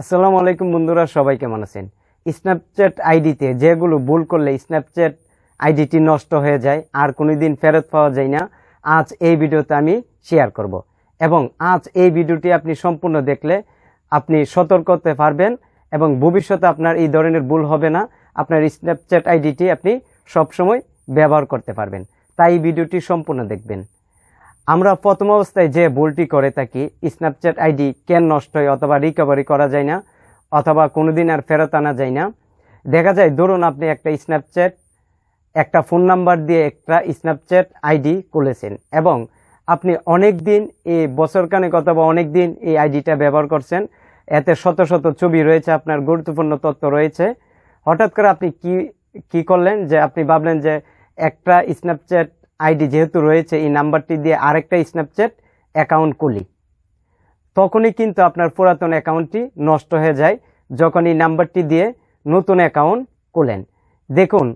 আসসালামু আলাইকুম বন্ধুরা, সবাই কেমন আছেন? স্ন্যাপচ্যাট আইডিতে যেগুলো ভুল করলে স্ন্যাপচ্যাট আইডিটি নষ্ট হয়ে যায়, আর কোনো দিন ফেরত পাওয়া যায় না, আজ এই ভিডিওতে আমি শেয়ার করব। এবং আজ এই ভিডিওটি আপনি সম্পূর্ণ দেখলে আপনি সতর্ক হতে পারবেন এবং ভবিষ্যতে আপনার এই ধরনের ভুল হবে না, আপনার স্ন্যাপচ্যাট আইডিটি আপনি সবসময় ব্যবহার করতে পারবেন। তাই ভিডিওটি সম্পূর্ণ দেখবেন। আমরা প্রথম অবস্থায় যে ভুলটি করে থাকি স্ন্যাপচ্যাট আইডি কেন নষ্ট হয় অথবা রিকভারি করা যায় না, অথবা কোনোদিন আর ফেরত আনা যায় না। দেখা যায়, ধরুন আপনি একটা স্ন্যাপচ্যাট একটা ফোন নাম্বার দিয়ে একটা স্ন্যাপচ্যাট আইডি খুলেছেন এবং আপনি অনেক দিন এই বছরখানেক অথবা অনেক দিন এই আইডিটা ব্যবহার করছেন। এতে শত শত ছবি রয়েছে, আপনার গুরুত্বপূর্ণ তথ্য রয়েছে। হঠাৎ করে আপনি কি কি করলেন যে আপনি ভাবলেন যে একটা স্ন্যাপচ্যাট আইডি যেহেতু রয়েছে, এই নাম্বারটি দিয়ে আরেকটা স্ন্যাপচ্যাট অ্যাকাউন্ট খুলি। তখনই কিন্তু আপনার পুরাতন অ্যাকাউন্টটি নষ্ট হয়ে যায় যখন এই নাম্বারটি দিয়ে নতুন অ্যাকাউন্ট খুলেন। দেখুন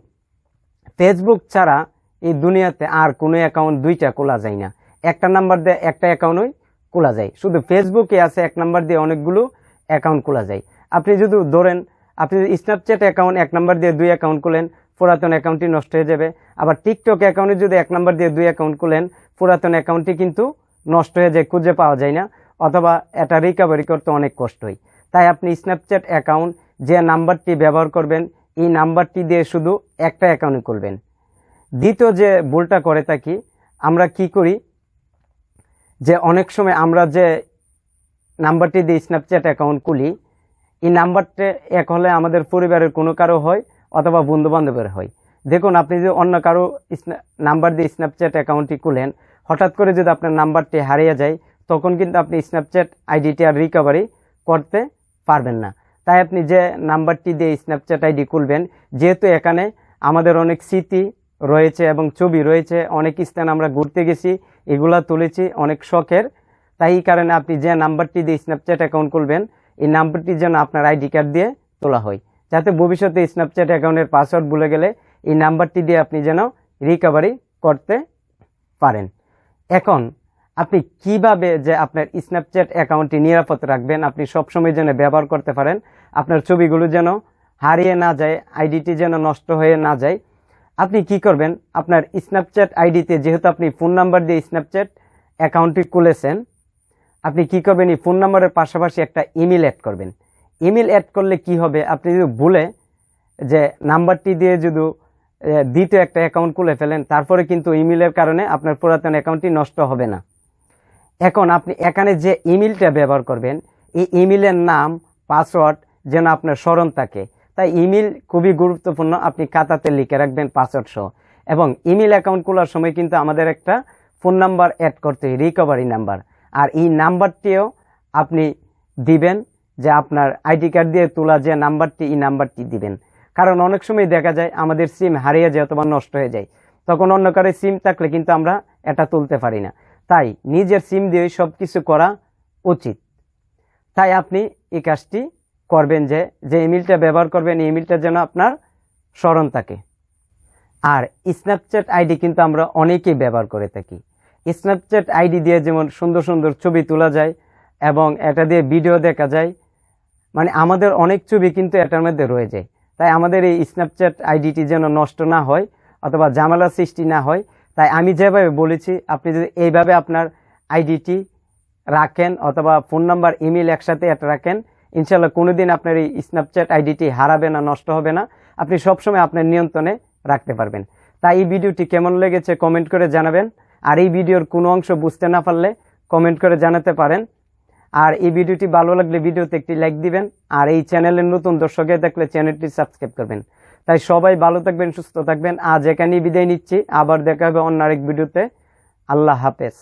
ফেসবুক ছাড়া এই দুনিয়াতে আর কোনো অ্যাকাউন্ট দুইটা খোলা যায় না। একটা নাম্বার দিয়ে একটা অ্যাকাউন্টই খোলা যায়। শুধু ফেসবুকে আছে, এক নাম্বার দিয়ে অনেকগুলো অ্যাকাউন্ট খোলা যায়। আপনি যদি ধরেন, আপনি স্ন্যাপচ্যাট অ্যাকাউন্ট এক নাম্বার দিয়ে দুই অ্যাকাউন্ট খুলেন পুরাতন অ্যাকাউন্টটি নষ্ট হয়ে যাবে। আবার টিকটক অ্যাকাউন্টে যদি এক নাম্বার দিয়ে দুই অ্যাকাউন্ট খুলেন, পুরাতন অ্যাকাউন্টটি কিন্তু নষ্ট হয়ে যায়, খুঁজে পাওয়া যায় না। অথবা এটা রিকভারি করতে অনেক কষ্ট হয় তাই আপনি স্ন্যাপচ্যাট অ্যাকাউন্ট যে নাম্বারটি ব্যবহার করবেন, এই নাম্বারটি দিয়ে শুধু একটা অ্যাকাউন্ট খুলবেন। দ্বিতীয় যে ভুলটা করে থাকি, আমরা কি করি? যে অনেক সময় আমরা যে নাম্বারটি দিয়ে স্ন্যাপচ্যাট অ্যাকাউন্ট খুলি, এই নাম্বারটা এক হলে আমাদের পরিবারের কোনো কারও হয় অথবা বন্ধু বান্ধবের হয় দেখুন, আপনি যদি অন্য কারও নাম্বার দিয়ে স্ন্যাপচ্যাট অ্যাকাউন্টটি খুলেন, হঠাৎ করে যদি আপনার নাম্বারটি হারিয়ে যায়, তখন কিন্তু আপনি স্ন্যাপচ্যাট আইডিটি আর রিকভারি করতে পারবেন না। তাই আপনি যে নাম্বারটি দিয়ে স্ন্যাপচ্যাট আইডি খুলবেন, যেহেতু এখানে আমাদের অনেক স্মৃতি রয়েছে এবং ছবি রয়েছে, অনেক স্থান আমরা ঘুরতে গেছি, এগুলা তুলেছি অনেক শখের। তাই কারণে আপনি যে নাম্বারটি দিয়ে স্ন্যাপচ্যাট অ্যাকাউন্ট খুলবেন, এই নাম্বারটি যেন আপনার আইডি কার্ড দিয়ে তোলা হয়। যাতে ভবিষ্যতে স্ন্যাপচ্যাট অ্যাকাউন্টের পাসওয়ার্ড ভুলে গেলে এই নাম্বারটি দিয়ে আপনি যেন রিকভারি করতে পারেন। এখন, আপনি কীভাবে যে আপনার স্ন্যাপচ্যাট অ্যাকাউন্টটি নিরাপদ রাখবেন, আপনি সবসময় যেন ব্যবহার করতে পারেন, আপনার ছবিগুলো যেন হারিয়ে না যায়, আইডিটি যেন নষ্ট হয়ে না যায়, আপনি কি করবেন? আপনার স্ন্যাপচ্যাট আইডিতে যেহেতু আপনি ফোন নাম্বার দিয়ে স্ন্যাপচ্যাট অ্যাকাউন্টটি খুলেছেন, আপনি কি করবেন? এই ফোন নাম্বারের পাশাপাশি একটা ইমেল অ্যাড করবেন। ইমেল অ্যাড করলে কি হবে? আপনি যদি ভুলে যে নাম্বারটি দিয়ে যদি দ্বিতীয় একটা অ্যাকাউন্ট খুলে ফেলেন, তারপরে কিন্তু ইমেলের কারণে আপনার পুরাতন অ্যাকাউন্টটি নষ্ট হবে না। এখন আপনি এখানে যে ইমেলটা ব্যবহার করবেন, এই ইমেলের নাম, পাসওয়ার্ড যেন আপনার স্মরণ থাকে। তাই ইমেল খুবই গুরুত্বপূর্ণ, আপনি খাতাতে লিখে রাখবেন পাসওয়ার্ড সহ। এবং ইমেল অ্যাকাউন্ট খোলার সময় কিন্তু আমাদের একটা ফোন নাম্বার অ্যাড করতে হয়, রিকভারি নাম্বার। আর এই নাম্বারটিও আপনি দিবেন যে আপনার আইডি কার্ড দিয়ে তোলা যে নাম্বারটি, এই নাম্বারটি দিবেন। কারণ অনেক সময় দেখা যায় আমাদের সিম হারিয়ে যায় অথবা নষ্ট হয়ে যায়। তখন অন্য কারও সিম থাকলে কিন্তু আমরা এটা তুলতে পারি না। তাই নিজের সিম দিয়ে সব কিছু করা উচিত। তাই আপনি এই কাজটি করবেন যে যে ইমেলটা ব্যবহার করবেন, এই ইমেলটা যেন আপনার স্মরণ থাকে। আর স্ন্যাপচ্যাট আইডি কিন্তু আমরা অনেকেই ব্যবহার করে থাকি। স্ন্যাপচ্যাট আইডি দিয়ে যেমন সুন্দর সুন্দর ছবি তোলা যায় এবং এটা দিয়ে ভিডিও দেখা যায় মানে আমাদের অনেক ছবি কিন্তু এটার মধ্যে রয়ে যায়। তাই আমাদের এই স্ন্যাপচ্যাট আইডিটি যেন নষ্ট না হয় অথবা জামালা সৃষ্টি না হয়, তাই আমি যেভাবে বলেছি, আপনি যদি এইভাবে আপনার আইডিটি রাখেন অথবা ফোন নাম্বার, ইমেল একসাথে এটা রাখেন ইনশাল্লাহ কোনো দিন আপনার এই স্ন্যাপচ্যাট আইডিটি হারাবে না, নষ্ট হবে না। আপনি সবসময় আপনার নিয়ন্ত্রণে রাখতে পারবেন। তাই এই ভিডিওটি কেমন লেগেছে কমেন্ট করে জানাবেন। আর এই ভিডিওর কোনো অংশ বুঝতে না পারলে কমেন্ট করে জানাতে পারেন। আর এই ভিডিওটি ভালো লাগলে ভিডিওতে একটি লাইক দিবেন, আর এই চ্যানেলের নতুন দর্শকে দেখলে চ্যানেলটি সাবস্ক্রাইব করবেন। তাই সবাই ভালো থাকবেন, সুস্থ থাকবেন। আজ এখানেই বিদায় নিচ্ছি। আবার দেখা হবে অন্য আরেক ভিডিওতে। আল্লাহ হাফেজ।